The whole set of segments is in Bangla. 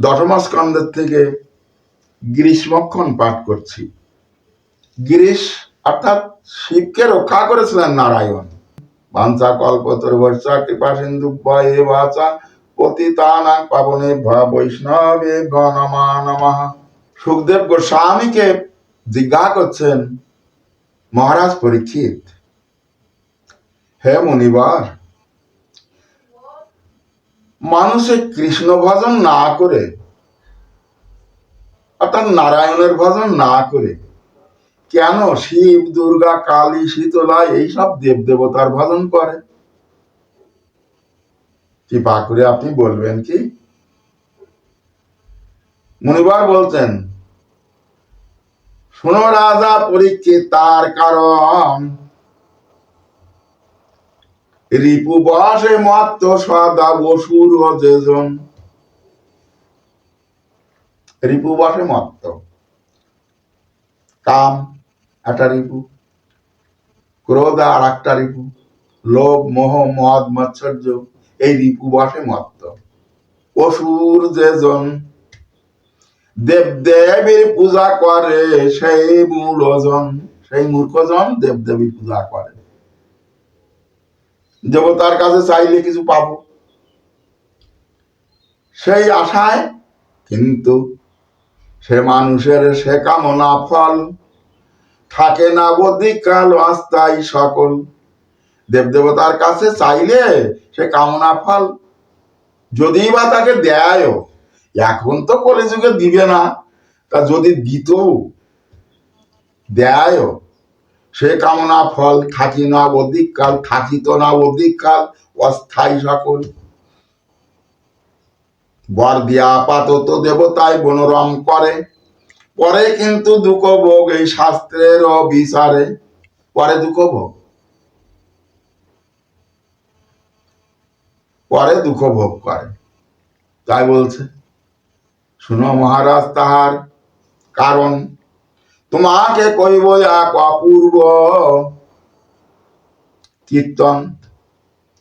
দশম স্কন্ধের থেকে গ্রীষ্মক্ষণ পাঠ করছি। গ্রীষ অর্থাৎ শিবকে রক্ষা করেছিলেন নারায়ণ। বাঞ্ছা কল্পতর বর্ষা কৃপা সিন্ধু, ভয়ে বাচা, পতিতানা, পাবনে ভা বৈষ্ণবে গণমা সুখদেব গোস্বামীকে জিজ্ঞা করছেন, মহারাজ পরীক্ষিত? হে মুনিবার মানুষে কৃষ্ণ ভজন না করে অর্থাৎ নারায়ণের ভজন না করে, কেন শিব, দুর্গা, কালী, শীতলা, এইসব দেব দেবতার ভজন করে? কৃপা করে আপনি বলবেন কি? মুনিবার বলছেন, শোনো রাজা পরীক্ষিত তার কারণ রিপু বসে মত্ত সদা বসুর যেজন রিপু বসে মত্ত। কাম, একটা রিপু। ক্রোধ আর একটা রিপু। লোভ, মোহ, মদ মৎসর্য এই রিপু বসে মত্ত। অসুর যেজন। দেব দেবীর পূজা করে সেই মূলজন। সেই মূর্খজন দেব দেবীর পূজা করে। দেবতার কাছে চাইলে কিছু পাবো। সেই আশায় কিন্তু সে মানুষের সে কামনা ফল থাকে না অধিকাল আস্তাই সকল। দেবদেবতার কাছে চাইলে সে কামনা ফল যদি বা তাকে দেয় এখন তো কলিযুগে দিবে না, তা যদি দিত দেয় সে কামনা ফল থাকি না অধিক কাল থাকিত না অধিক কাল, অস্থায়ী সকল। বর দিয়া আপাতত দেবতায় বনরম করে। পরে কিন্তু দুঃখ ভোগ এই শাস্ত্রের বিচারে পরে দুঃখ ভোগ। পরে দুঃখ ভোগ করে। তাই বলছে। শুনো মহারাজ, তাহার কারণ তোমাকে কইব এক অপূর্ব কীর্তন।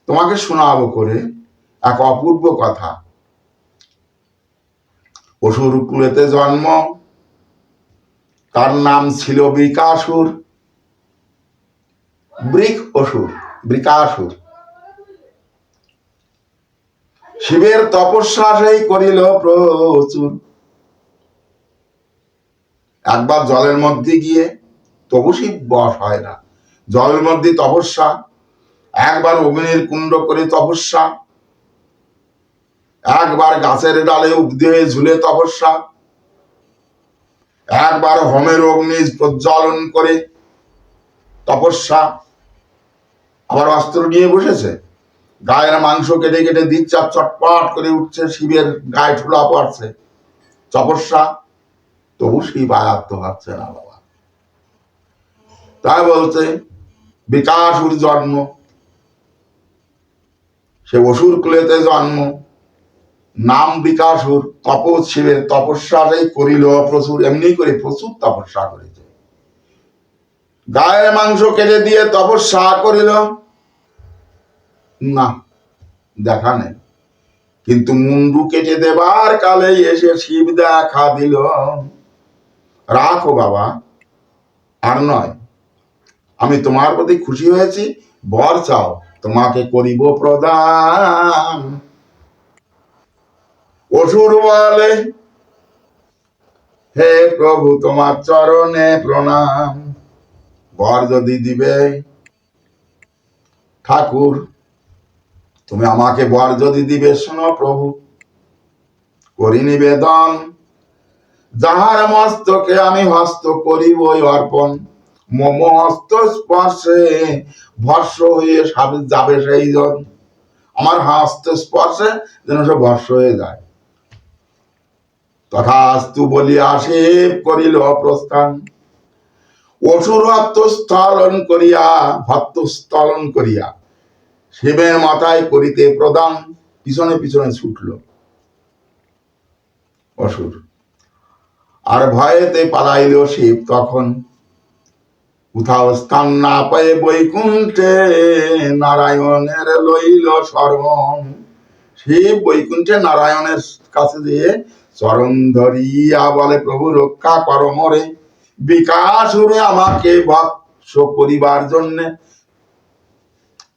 তোমাকে শোনাবো করে এক অপূর্ব কথা। অসুর কুলেতে জন্ম। তার নাম ছিল বৃকাসুর। বৃক অসুর, বৃকাসুর। শিবের তপস্যা সেই করিল প্রচুর। একবার জলের মধ্যে গিয়ে তবু শিব বশ হয় না। জলের মধ্যে তপস্যা, একবার অগ্নির কুণ্ড করে তপস্যা, একবার গাছের ডালে উবদি হয়ে ঝুলে তপস্যা, একবার হোমের অগ্নি প্রজ্বলন করে তপস্যা। আবার অস্ত্র নিয়ে বসেছে। গায়ের মাংস কেটে কেটে দিচ্ছে চটপট করে উঠছে, শিবের গায়ে ঠুলা পড়ছে তপস্যা তবু শিব আয়াত্ত হচ্ছে না বাবা। তাই বলছে, বিকাশুর জন্ম, সে অসুর কুলেতে জন্ম, নাম বিকাশুর, তপস শিবের, তপস্যাটাই করিল প্রচুর, এমনি করে প্রচুর তপস্যা করেছে গায়ের মাংস কেটে দিয়ে তপস্যা করিল, না, দেখা নেই। কিন্তু মুন্ডু কেটে দেবার কালে এসে শিব দেখা দিল। রাখো বাবা, আর নয়, আমি তোমার প্রতি খুশি হয়েছি, বর চাও, তোমাকে করিব প্রদান। অসুর বলে, হে প্রভু, তোমার চরণে প্রণাম। বর যদি দিবে, ঠাকুর, তুমি আমাকে বর যদি দিবে, শোনো প্রভু, করি নিবেদন। যাহার মস্তকে আমি হস্ত করিব অর্পণ, মম হস্ত স্পর্শে ভস্য হয়ে যাবে সেই জন আমার হস্ত স্পর্শে যেন সে ভস্য হয়ে যায়। তথাস্তু বলিয়া শিব করিল প্রস্থান। অসুর ভক্ত স্থলন করিয়া ভক্ত স্থলন করিয়া শিবের মাথায় করিতে প্রদান, পিছনে পিছনে ছুটল। অসুর। আর ভয়েতে পালাইল শিব তখন কোথাও স্থান না পায়ে বৈকুণ্ঠে নারায়ণের লইল শরণ। শিব বৈকুণ্ঠে নারায়ণের কাছে দিয়ে চরণ ধরিয়া বলে, প্রভু, রক্ষা কর মরে। বিকাশ হরে আমাকে ভক্ষ করিবার জন্যে।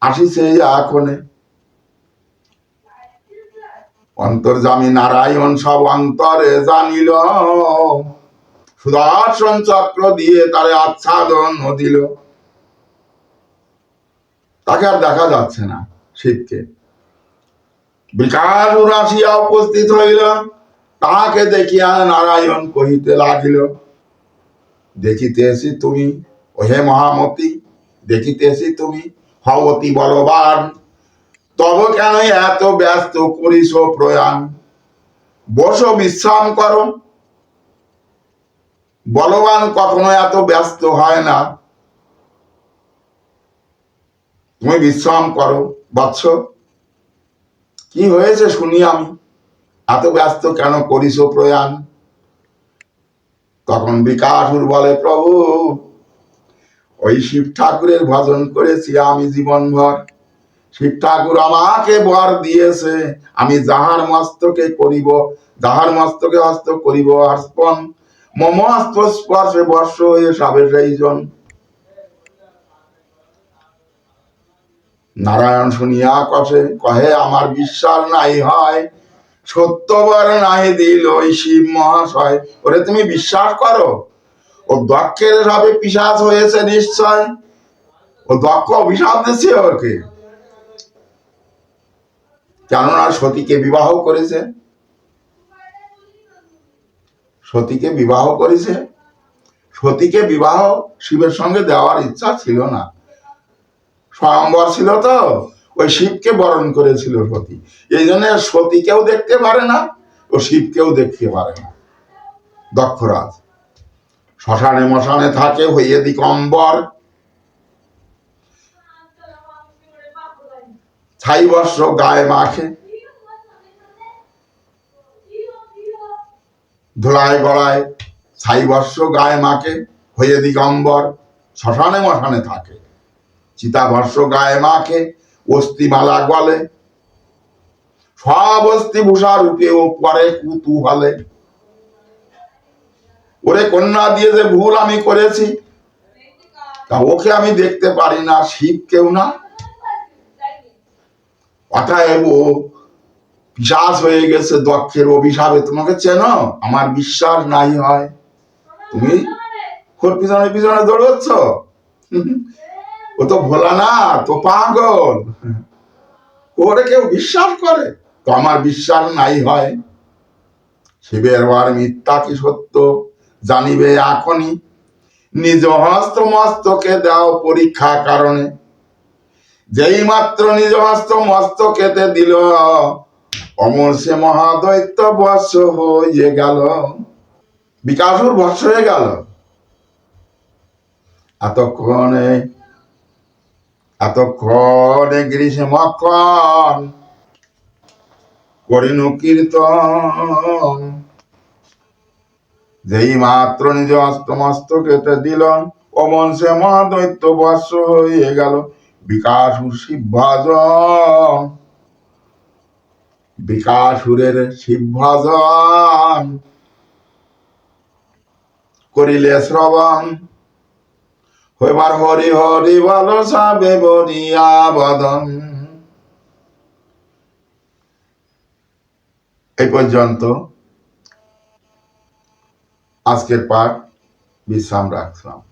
আসিছে এখনে অন্তর্জামী নারায়ণ সব অন্তরে জানিল। সুদর্শন চক্র দিয়ে তারে আচ্ছাদন দিল তাকে আর দেখা যাচ্ছে না শীতকে। বিকাশ আসিয়া উপস্থিত হইল। তাহাকে দেখিয়া নারায়ণ কহিতে লাগিল, দেখিতেছি তুমি, ওহে মহামতি, দেখিতেছি তুমি হবতি বলবান। তব কেন এত ব্যস্ত করিস প্রয়াণ? বসো, বিশ্রাম করো। বলবান কখনো এত ব্যস্ত হয় না। তুমি বিশ্রাম করো, বৎস। কি হয়েছে শুনি আমি। এত ব্যস্ত কেন করিস প্রয়াণ? তখন বিকাশুর বলে প্রভু, ওই শিব ঠাকুরের ভজন করেছি আমি জীবনভর। শিব ঠাকুর আমাকে বর দিয়েছে। আমি যাহার মস্তকে করিব, যাহার মস্তকে হস্ত করিব অর্পণ মম হস্ত স্পর্শে বর্ষ হয়ে সবে সেই জন নারায়ণ শুনিয়া কষে কহে, আমার বিশ্বাস নাই হয়। সত্যবার নাই দিল ওই শিব মহাশয়। ওরে, তুমি বিশ্বাস করো? ও দক্ষের সবে পিসাচ হয়েছে নিশ্চয়। ও দক্ষ অভিশাপ দিচ্ছে ওকে। কেননা সতীকে বিবাহ করেছে? সতীকে বিবাহ করেছে? সতীকে বিবাহ শিবের সঙ্গে দেওয়ার ইচ্ছা ছিল না। স্বয়ম্বর ছিল তো, ওই শিবকে বরণ করেছিল সতী। এই জন্য সতীকেও দেখতে পারে না, ও শিবকেও দেখতে পারে না। দক্ষরাজ, শ্মশানে মশানে থাকে হইয়ে দিকম্বর ছাই বর্ষ গায়ে মাখে। ধুলায় গড়ায় ছাই বর্ষ গায়ে মাখে, হয়ে দিগম্বর শ্মশানে মশানে থাকে। চিতাভর্ষ গায়ে মাখে অস্থিমালা গলে। সব অস্থি ভূষা রূপে ও পরে কুতুহলে। ওরে কন্যা দিয়ে যে ভুল আমি করেছি, তা ওকে আমি দেখতে পারি না, শিব কেউ না। অতএব ও পিসাস হয়ে গেছে দক্ষের অভিশাপে। তোমাকে চেনো? আমার বিশ্বাস নাই হয়। তুমি খোর পিছনে পিছনে দৌড়চ্ছ? ও তো ভোলা না, তো পাগল। ওরে কেউ বিশ্বাস করে? তো আমার বিশ্বাস নাই হয়। শিবের বার মিথ্যা কি সত্য? জানিবে এখনই। নিজ হস্ত মস্তকে দাও পরীক্ষা কারণে। যেই মাত্র নিজ হস্ত মস্তকেতে দিল, অমর সে মহাদৈত্য বর্ষ হয়ে গেল। বিকাশুর বর্ষ হয়ে গেল। এতক্ষণে এতক্ষণে গ্রীষ্মক্ষণ করিনু কীর্তন। যেই মাত্র নিজ অস্তমস্ত কেটে দিল অমন সে মহাদৈত্য বর্ষ হয়ে গেল। বিকাশুর শিবভাজন বিকাশুরের শিবভাজন, করিলে শ্রবণ, হইবার হরি হরি বল সাবে বরিয়া বদন। এই পর্যন্ত আজকের পাঠ বিশ্রাম রাখলাম।